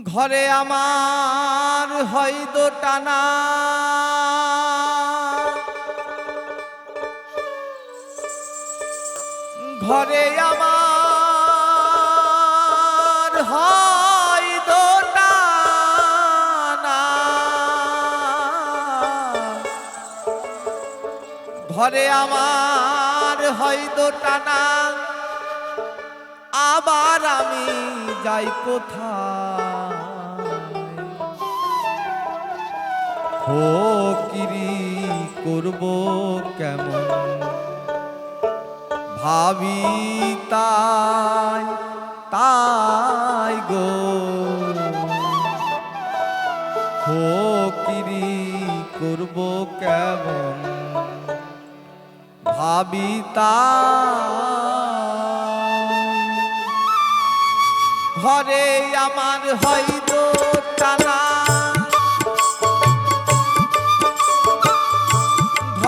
ঘরে আমার হয়তো টানা। ঘরে আমার হয়তো টানা। ঘরে আমার হয়তো টানা। আবার আমি যাই কোথায়? ফকিরি করব কেমন? ভাবি তাই তাই গো। ফকিরি করব কেমন? ভাবি তাই। ঘরে আমার হয়তো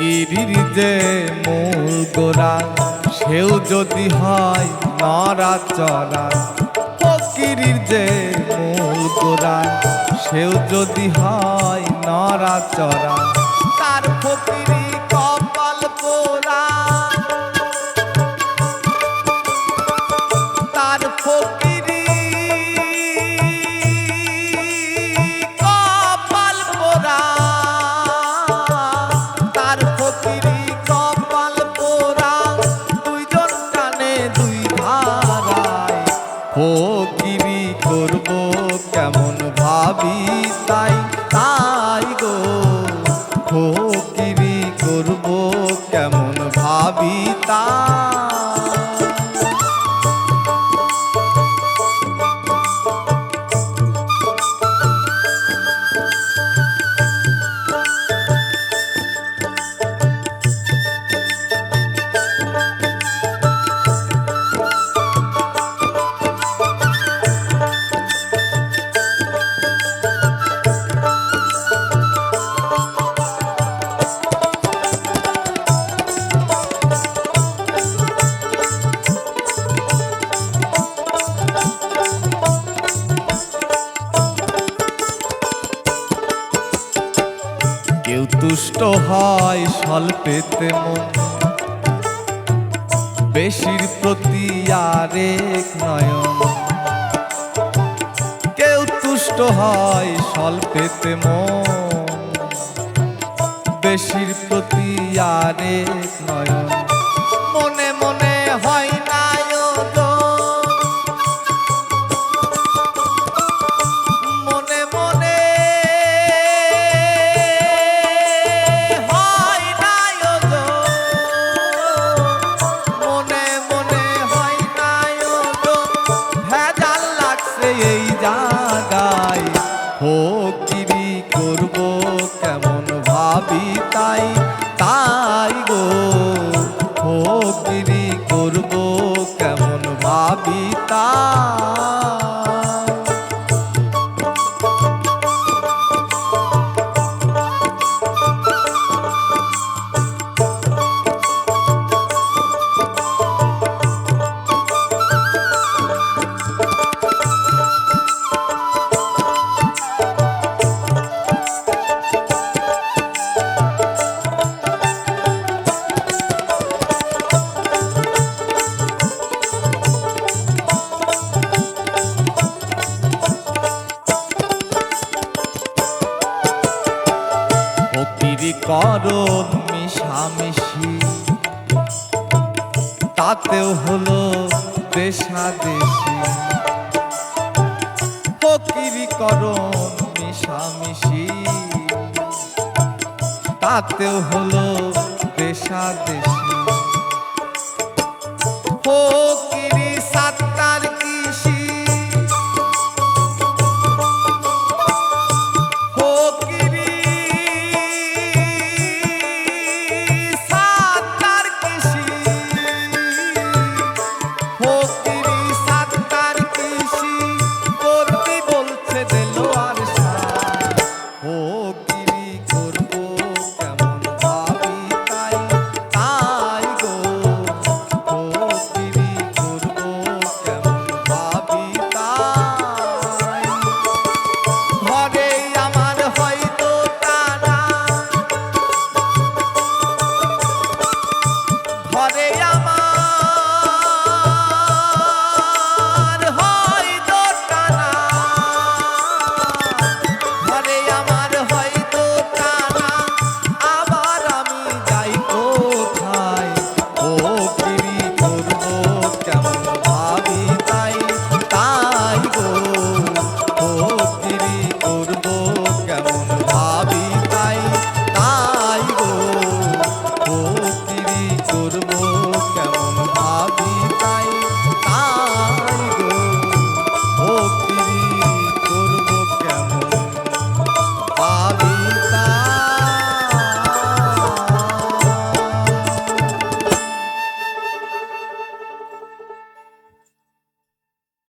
ফকিরির যে মূল গোড়া, সেও যদি হয় নরা চড়া ফকিরির যে মূল গোড়া, সেও যদি হয় নরা চড়া তার ফকিরি ফকিরি করব কেমন ভাবি তাই তাই গো। ফকিরি করব কেমন ভাবি তাই। হয় পেতে মন। বেশির প্রতি আরেক নয়ন। কেউ তুষ্ট হয় স্বল্পেতে মন। বেশির প্রতি আরেক নয়ন। ফকিরি করব কেমন ভাবি তাই তাই গো। ফকিরি মিশামিশি তাতেও হলো দেশাদেশি ফকিরি করণ মিশামিশি তাতেও হলো দেশাদেশি